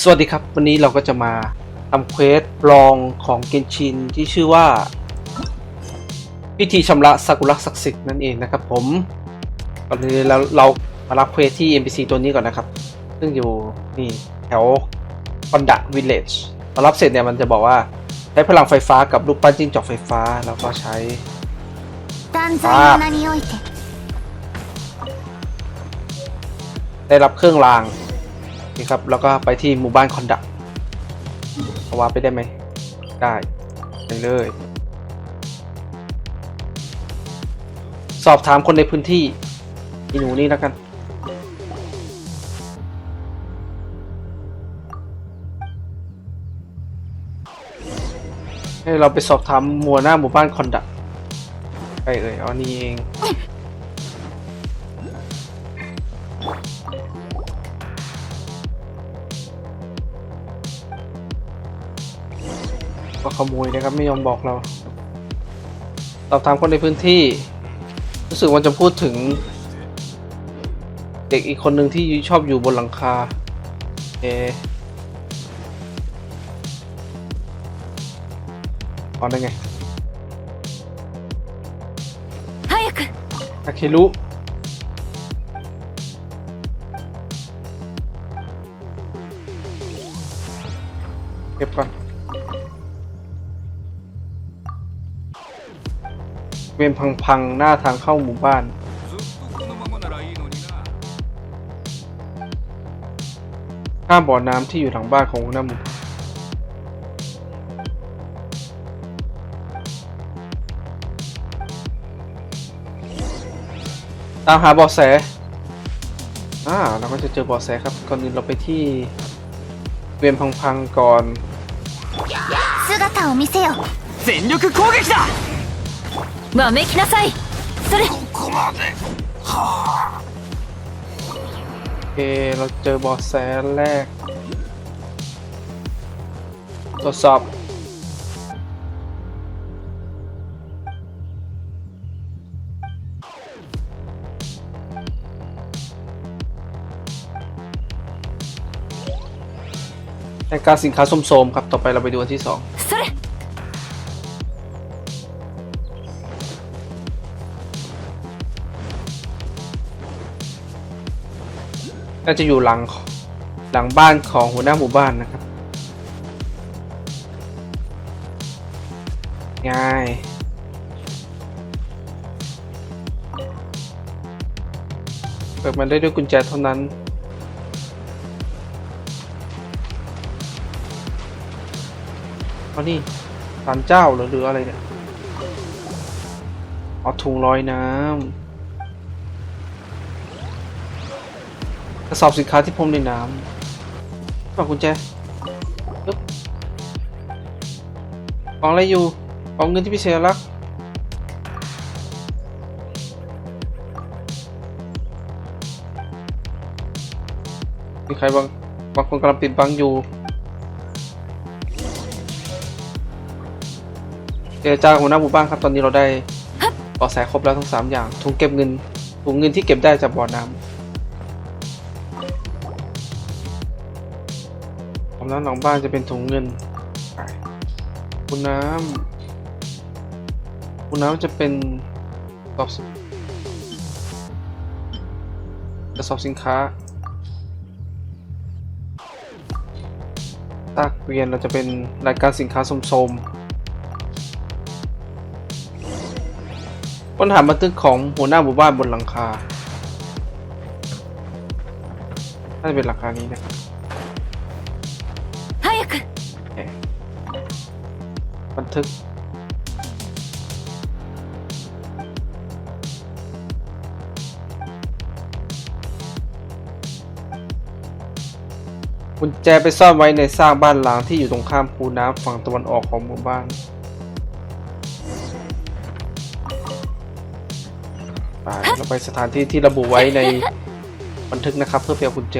สวัสดีครับ วันนี้เราก็จะมาทำเควสลองของเกนชินที่ชื่อว่า พิธีชำระสากุระศักดิ์สิทธิ์นั่นเองนะครับผมก่อนอื่นแล้วเรามารับเควสที่ NPC ตัวนี้ก่อนนะครับ ซึ่งอยู่นี่แถวคอนดะวิลเลจมารับเสร็จเนี่ยมันจะบอกว่าใช้พลังไฟฟ้ากับลูกปั้นจิ้งจอกไฟฟ้า แล้วก็ใช้ได้รับเครื่องราง นี่ครับ แล้วก็ไปที่หมู่บ้านคอนดักเอาวาไปได้ไหม ได้ไปเลย สอบถามคนในพื้นที่อีหนูนี่แล้วกัน ให้เราไปสอบถามมัวหน้าหมู่บ้านคอนดักไปเอ่ยอ๋อนี่เอง ก็ขโมยนะครับไม่ยอมบอกเราสอบถามคนในพื้นที่ รู้สึกว่าจะพูดถึง เด็กอีกคนหนึ่งที่ชอบอยู่บนหลังคาเออ๋อได้ไง早くอาเครุเก็บก่อน เวียนพังๆ หน้าทางเข้าหมู่บ้าน ずっとこのままならいいのにな ข้ามบ่อน้ำที่อยู่หลังบ้านของหัวหน้าหมู่บ้านตามหาเบาะแส อ่า เราก็จะเจอเบาะแสครับ ก่อนอื่นเราไปที่ เวียนพังๆก่อน 姿を見せよ全力攻撃だ わめきなさいそれ โอเค เราเจอเบาะแสแรก ตรวจสอบ ในการสินค้าส้มๆครับ ต่อไปเราไปดูอันที่สอง น่าจะอยู่หลังหลังบ้านของหัวหน้าหมู่บ้านนะครับ ง่าย เปิดมันได้ด้วยกุญแจเท่านั้นเอานี่ศาลเจ้าหรือหรืออะไรเนี่ยเอาถุงลอยน้ำ ระสอบสินค้าที่พรมในน้ำฝากกุญแจปึ๊บกล่องอะไรอยู่กล่องเงินที่พิเศษลักษณ์มีใครบางบางคนกำลังปิดบังอยู่ เจรจากับหัวหน้าหมู่บ้านครับ ตอนนี้เราได้เบาะแสครบแล้วทั้งสามอย่างถุงเก็บเงินถุงเงินที่เก็บได้จากบ่อน้ำ ผมน้ำหลังบ้านจะเป็นถุงเงินคุณน้ำคุณน้ำจะเป็นกระสอบกระสอบสินค้าตากเกวียนเราจะเป็นรายการสินค้าสมๆค้นหาบันทึกของหัวหน้าหมู่บ้านบนหลังคาน่าจะเป็นหลังคานี้นะครับ บันทึก กุญแจไปซ่อนไว้ในซากบ้านหล้างที่อยู่ตรงข้ามคูน้ำฝั่งตะวันออกของหมู่บ้านไปเราไปสถานที่ที่ระบุไว้ในบันทึกนะครับ เพื่อไปเอากุญแจ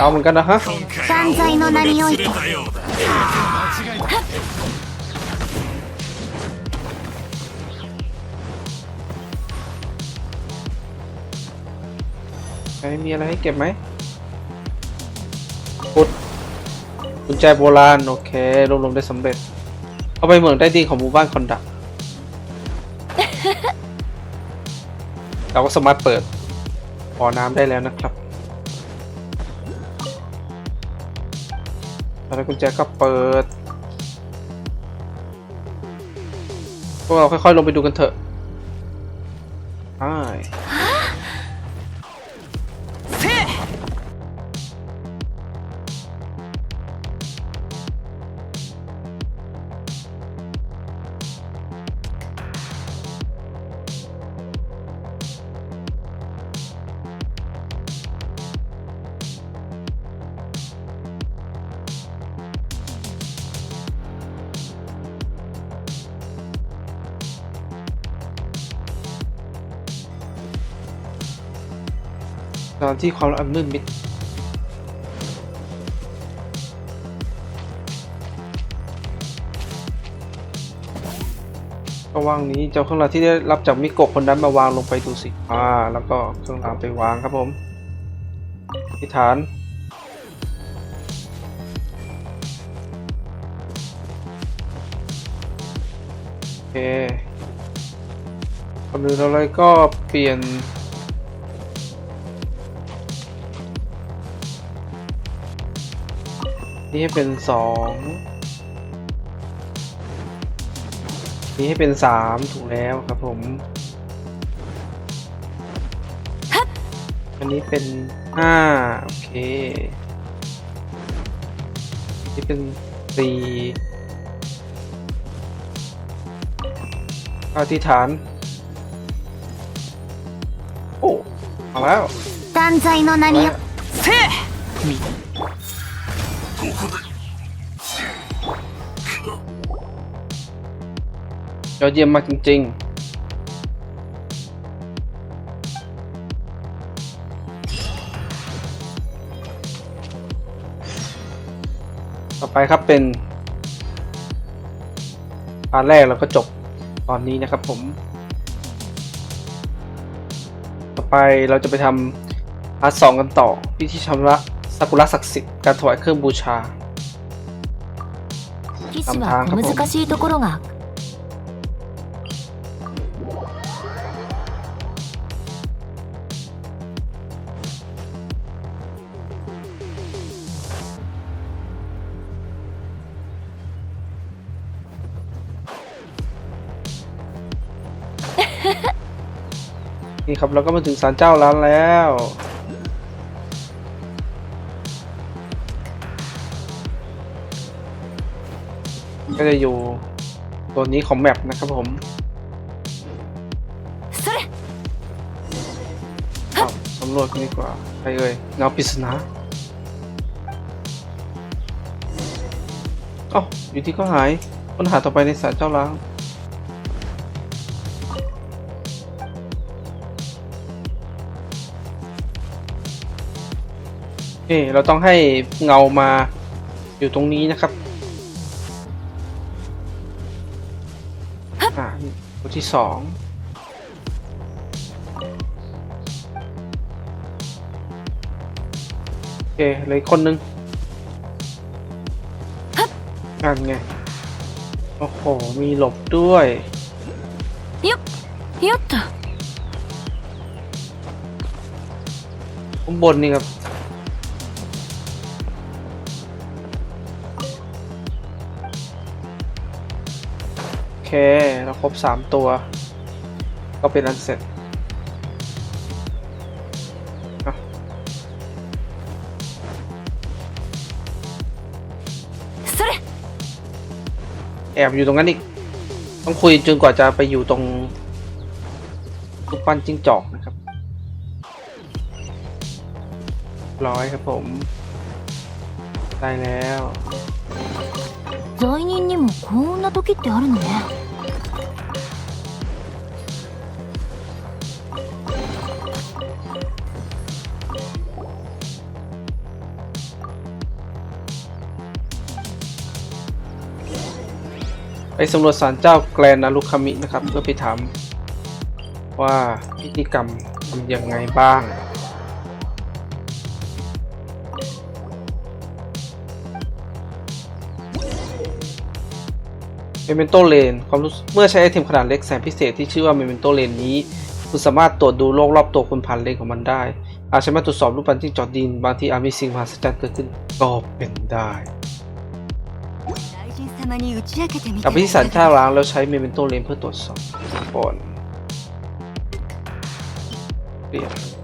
เขาเหมือนกันนะฮะ散財の名においてใครมีอะไรให้เก็บไหมพุดกุญแจโบราณ โอเค รวบรวมได้สำเร็จ เอาไปเหมืองใต้ดินของหมู่บ้านคอนดักเราก็สามารถเปิดบ่อน้ำได้แล้วนะครับ แล้วกุญแจก็เปิด พวกเราค่อยๆ ลงไปดูกันเถอะ ตอนที่ความอันมืดมิดก็วางนี้เจ้าเครื่องรางที่ได้รับจากมิโกะคนนั้นมาวางลงไปดูสิอ่าแล้วก็เครื่องรางไปวางครับผมที่ฐานโอเคคนอื่นอะไรก็เปลี่ยน นี่ให้เป็นสอง นี่ให้เป็นสามถูกแล้วครับผม อันนี้เป็นห้าโอเค นี่เป็นสี่อธิษฐาน โอ้มาแล้ว 断罪の名によせえ ยอดเยี่ยมมากจริงๆต่อไปครับเป็นพาร์ทแรกเราก็จบตอนนี้นะครับผม ต่อไปเราจะไปทำพาร์ทสองกันต่อพิธีชำระ ซากุระศักดิ์สิทธิ์การถวายเครื่องบูชา 騎士は小難しいところが นี่ครับเราก็มาถึงศาลเจ้าร้านแล้ว ก็จะอยู่ตัวนี้ของแมปนะครับผมそれอ้าวสำรวจกันดีกว่าไปเอ่ยเงาปริศนาเอ้าอยู่ที่ก็หายค้นหาต่อไปในศาลเจ้าล้างเอ้เราต้องให้เงามาอยู่ตรงนี้นะครับ ที่สองโอเคเลยคนหนึ่งนั่นไง โอ้โห มีหลบด้วยยุบยุบข้างบนนี่ครับ เค เราครบ 3 ตัว ก็เป็นอันเสร็จแอบอยู่ตรงนั้นอีก ต้องคุยจนกว่าจะไปอยู่ตรงรูปปั้นจิ้งจอกนะครับ ร้อยครับผม ได้แล้ว もこんな時ってあるのね ไปสำรวจศาลเจ้าแกลนนารุคามินะครับ เพื่อไปถามว่าพิธีกรรมทำยังไงบ้าง เม m e n t o Lane ความรู้เมื่อใช้ไอเทมขนาดเล็กแสนพิเศษที่ชื่อว่าเม m e n t o Lane นี้ คุณสามารถตรวจดูโลกรอบตัวคุณผ่านเลนของมันได้ อาจสามาตรวจสอบรูปปั้นที่จอดดิน บางทีอาจมีสิ่งมหัศจรรย์เกิดขึ้นก็เป็นได้กับพิสันท่าล้างแล้วใช้เม m e n t o Lane เพื่อตรวจสอบก่อนเปลี่ยน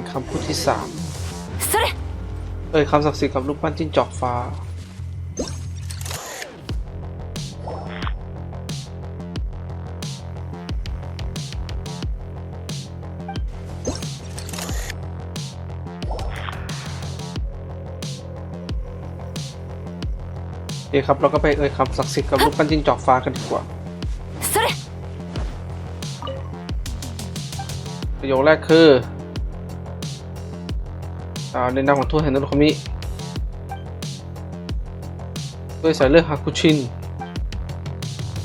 ็นคำพูดที่สามเอ่ยคำศักดิ์สิทธิ์กับรูปปั้นจิ้งจอกฟ้าเอ้ยครับเราก็ไปเอ่ยคำศักดิ์สิทธิ์กับรูปปั้นจิ้งจอกฟ้ากันดีกว่าประโยคแรกคือ อ่าในนามของทูตแห่งนรคมิด้วยสายเลือดฮากุชิน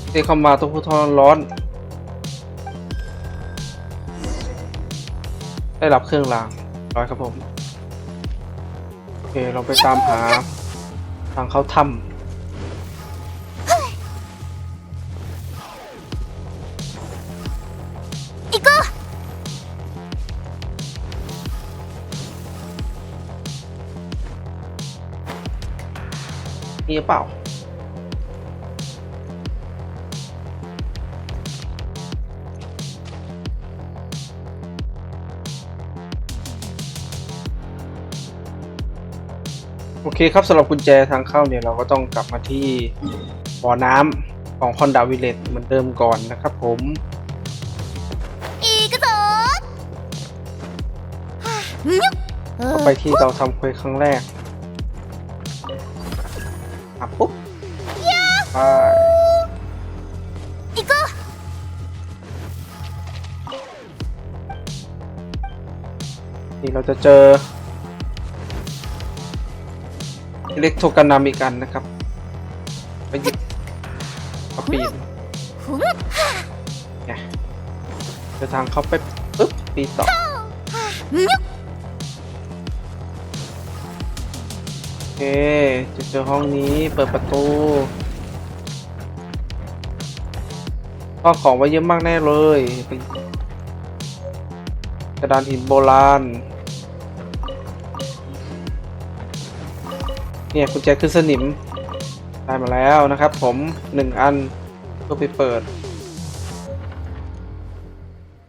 เทเข้ามาต้องผู้ทรร้อน ได้รับเครื่องรางร้อยครับผม โอเค เราไปตามหาทางเข้าถ้ำ นี้เปล่า โอเคครับสำหรับกุญแจทางเข้าเนี่ยเราก็ต้องกลับมาที่บ่อน้ำของคอนดาวิเลตเหมือนเดิมก่อนนะครับผมอีกสองไปที่เราทำเควสครั้งแรก อ่ะปุ๊บไป 行こ นี่เราจะเจออิเล็กโทรกันนำอีกอันนะครับ ไปหยิบมาปีน うふむ ไงเดินทางเข้าไปปุ๊บปีนต่อ เค จะเจอห้องนี้ เปิดประตูก็ของไว้เยอะมากแน่เลยไปกระดานหินโบราณ เนี่ยกุญแจขึ้นสนิม ได้มาแล้วนะครับผมหนึ่งอันเพื่อไปเปิด